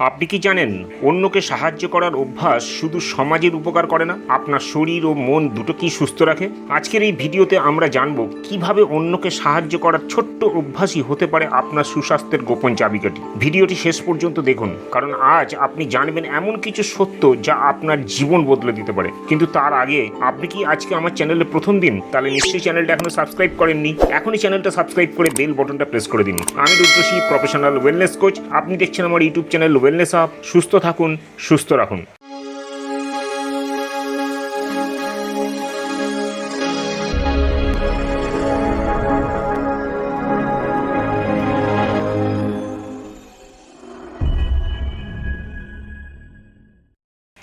আপনি কি জানেন, অন্যকে সাহায্য করার অভ্যাস শুধু সমাজের উপকার করে না? আপনার শরীর ও মন দুটোকেই সুস্থ রাখে। আজকের এই ভিডিওতে আমরা জানব কীভাবে অন্যকে সাহায্য করার ছোট্ট অভ্যাসই হতে পারে আপনার সুস্বাস্থ্যের গোপন চাবিকাঠি। ভিডিওটি শেষ পর্যন্ত দেখুন, কারণ আজ আপনি জানবেন এমন কিছু সত্য যা আপনার জীবন বদলে দিতে পারে। কিন্তু তার আগে, আপনি কি আজকে আমার চ্যানেলে প্রথম দিন? তাহলে নিশ্চয়ই চ্যানেলটা এখনও সাবস্ক্রাইব করেননি? এখনই চ্যানেলটা সাবস্ক্রাইব করে বেল বটনটা প্রেস করে দিন। আমি রুদ্রশী প্রফেশনাল ওয়েলনেস কোচ। আপনি দেখছেন আমার ইউটিউব চ্যানেল ওয়েলনেস আপ সুস্থ থাকুন সুস্থ রাখুন।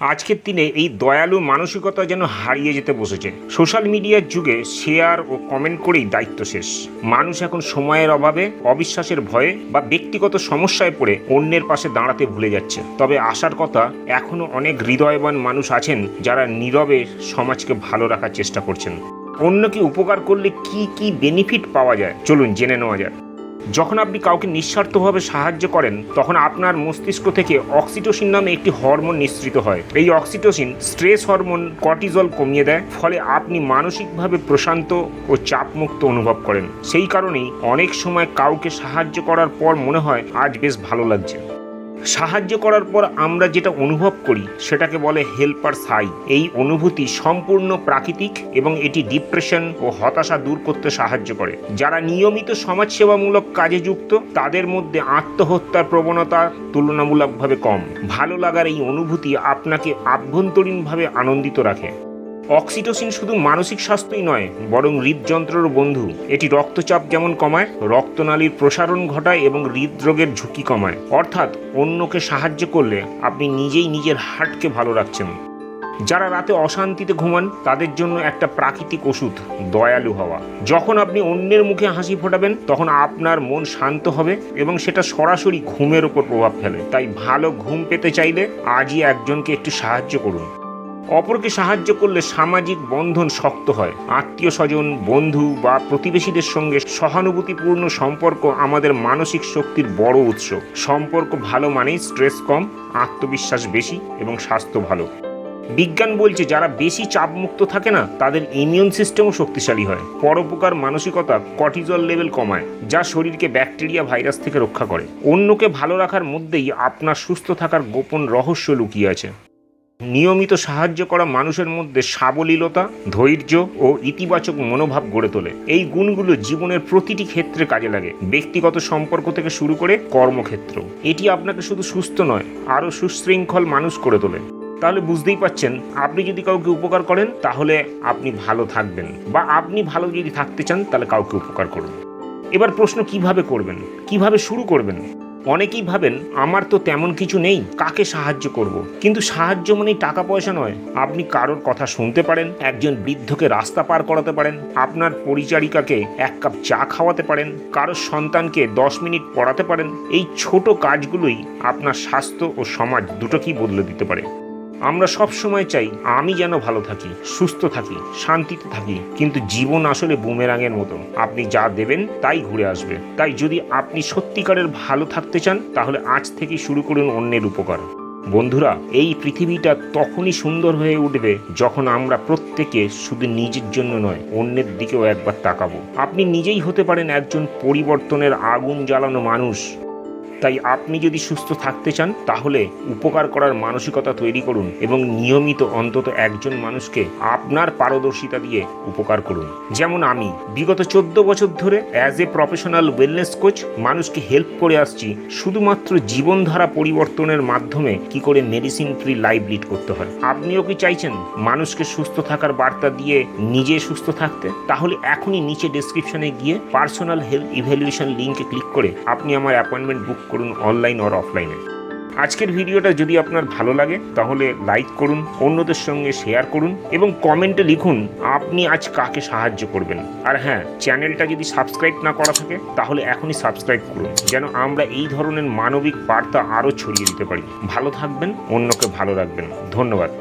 আজকের দিনে এই দয়ালু মানসিকতা যেন হারিয়ে যেতে বসেছে। সোশ্যাল মিডিয়ার যুগে শেয়ার ও কমেন্ট করেই দায়িত্ব শেষ। মানুষ এখন সময়ের অভাবে, অবিশ্বাসের ভয়ে বা ব্যক্তিগত সমস্যায় পড়ে অন্যের পাশে দাঁড়াতে ভুলে যাচ্ছে। তবে আসার কথা এখনও অনেক হৃদয়বান মানুষ আছেন যারা নীরবে সমাজকে ভালো রাখার চেষ্টা করছেন। অন্যকে উপকার করলে কি কি বেনিফিট পাওয়া যায়? চলুন জেনে নেওয়া যাক। যখন আপনি কাউকে নিঃস্বার্থভাবে সাহায্য করেন, তখন আপনার মস্তিষ্ক থেকে অক্সিটোসিন নামে একটি হরমোন নিঃসৃত হয়। এই অক্সিটোসিন স্ট্রেস হরমোন কর্টিজল কমিয়ে দেয়, ফলে আপনি মানসিকভাবে প্রশান্ত ও চাপমুক্ত অনুভব করেন। সেই কারণেই অনেক সময় কাউকে সাহায্য করার পর মনে হয়, আজ বেশ ভালো লাগছে। সাহায্য করার পর আমরা যেটা অনুভব করি, সেটাকে বলে হেল্পার সাই। এই অনুভূতি সম্পূর্ণ প্রাকৃতিক এবং এটি ডিপ্রেশন ও হতাশা দূর করতে সাহায্য করে। যারা নিয়মিত সমাজসেবামূলক কাজে যুক্ত, তাদের মধ্যে আত্মহত্যার প্রবণতা তুলনামূলকভাবে কম। ভালো লাগার এই অনুভূতি আপনাকে আভ্যন্তরীণভাবে আনন্দিত রাখে। অক্সিটোসিন শুধু মানসিক স্বাস্থ্যই নয়, বরং হৃদযন্ত্রের বন্ধু। এটি রক্তচাপ যেমন কমায়, রক্তনালীর প্রসারণ ঘটায় এবং হৃদরোগের ঝুঁকি কমায়। অর্থাৎ অন্যকে সাহায্য করলে আপনি নিজেই নিজের হার্টকে ভালো রাখছেন। যারা রাতে অশান্তিতে ঘুমান, তাদের জন্য একটা প্রাকৃতিক ওষুধ, দয়ালু হওয়া। যখন আপনি অন্যের মুখে হাসি ফোটাবেন, তখন আপনার মন শান্ত হবে এবং সেটা সরাসরি ঘুমের ওপর প্রভাব ফেলে। তাই ভালো ঘুম পেতে চাইলে আজই একজনকে একটু সাহায্য করুন। অপরকে সাহায্য করলে সামাজিক বন্ধন শক্ত হয়। আত্মীয় স্বজন, বন্ধু বা প্রতিবেশীদের সঙ্গে সহানুভূতিপূর্ণ সম্পর্ক আমাদের মানসিক শক্তির বড় উৎস। সম্পর্ক ভালো মানেই স্ট্রেস কম, আত্মবিশ্বাস বেশি এবং স্বাস্থ্য ভালো। বিজ্ঞান বলছে, যারা বেশি চাপমুক্ত থাকে না, তাদের ইমিউন সিস্টেমও শক্তিশালী হয়। পরোপকার মানসিকতা কর্টিজল লেভেল কমায়, যা শরীরকে ব্যাকটেরিয়া ভাইরাস থেকে রক্ষা করে। অন্যকে ভালো রাখার মধ্যেই আপনার সুস্থ থাকার গোপন রহস্য লুকিয়ে আছে। নিয়মিত সাহায্য করা মানুষের মধ্যে সাবলীলতা, ধৈর্য ও ইতিবাচক মনোভাব গড়ে তোলে। এই গুণগুলো জীবনের প্রতিটি ক্ষেত্রে কাজে লাগে। ব্যক্তিগত সম্পর্ক থেকে শুরু করে কর্মক্ষেত্র। এটি আপনাকে শুধু সুস্থ নয়, আরও সুশৃঙ্খল মানুষ করে তোলে। তাহলে বুঝতেই পাচ্ছেন, আপনি যদি কাউকে উপকার করেন, তাহলে আপনি ভালো থাকবেন। বা আপনি ভালো যদি থাকতে চান, তাহলে কাউকে উপকার করুন। এবার প্রশ্ন, কীভাবে করবেন? কীভাবে শুরু করবেন? অনেকেই ভাবেন, আমার তো তেমন কিছু নেই, কাকে সাহায্য করব। কিন্তু সাহায্য মানে টাকা পয়সা নয়। আপনি কারোর কথা শুনতে পারেন, একজন বৃদ্ধকে রাস্তা পার করাতে পারেন, আপনার পরিচারিকাকে এক কাপ চা খাওয়াতে পারেন, কারোর সন্তানকে দশ মিনিট পড়াতে পারেন। এই ছোট কাজগুলোই আপনার স্বাস্থ্য ও সমাজ দুটোকেই বদলে দিতে পারে। আমরা সব সময় চাই আমি যেন ভালো থাকি, সুস্থ থাকি, শান্তিতে থাকি। কিন্তু জীবন আসলে বুমেরাঙের মতো। আপনি যা দেবেন তাই ঘুরে আসবে। তাই যদি আপনি সত্যিকারের ভালো থাকতে চান, তাহলে আজ থেকে শুরু করুন অন্যের উপকার। বন্ধুরা, এই পৃথিবীটা তখনই সুন্দর হয়ে উঠবে যখন আমরা প্রত্যেকে শুধু নিজের জন্য নয়, অন্যের দিকেও একবার তাকাবো। আপনি নিজেই হতে পারেন একজন পরিবর্তনের আগুন জ্বালানো মানুষ। তাই আপনি যদি সুস্থ থাকতে চান, তাহলে উপকার করার মানসিকতা তৈরি করুন এবং নিয়মিত অন্তত একজন মানুষকে আপনার পারদর্শিতা দিয়ে উপকার করুন। যেমন আমি, বিগত চোদ্দ বছর ধরে as a professional wellness coach মানুষকে হেল্প করে আসছি শুধুমাত্র জীবনধারা পরিবর্তনের মাধ্যমে কি করে মেডিসিন ফ্রি লাইফ লিড করতে হয়। আপনিও কি চাইছেন মানুষকে সুস্থ থাকার বার্তা দিয়ে নিজে সুস্থ থাকতে? তাহলে এখনই নিচে ডেসক্রিপশনে গিয়ে পার্সোনাল হেলথ ইভ্যালুয়েশন লিঙ্কে ক্লিক করে আপনি আমার অ্যাপয়েন্টমেন্ট বুক করুন অনলাইন অর অফলাইনে আজকের ভিডিওটা যদি আপনার ভালো লাগে, তাহলে লাইক করুন, অন্যদের সঙ্গে শেয়ার করুন এবং কমেন্টে লিখুন, আপনি আজ কাকে সাহায্য করবেন? আর হ্যাঁ চ্যানেলটা যদি সাবস্ক্রাইব না করা থাকে, তাহলে এখনই সাবস্ক্রাইব করুন, যেন আমরা এই ধরনের মানবিক বার্তা আরও ছড়িয়ে দিতে পারি। ভালো থাকবেন, অন্যকে ভালো রাখবেন। ধন্যবাদ।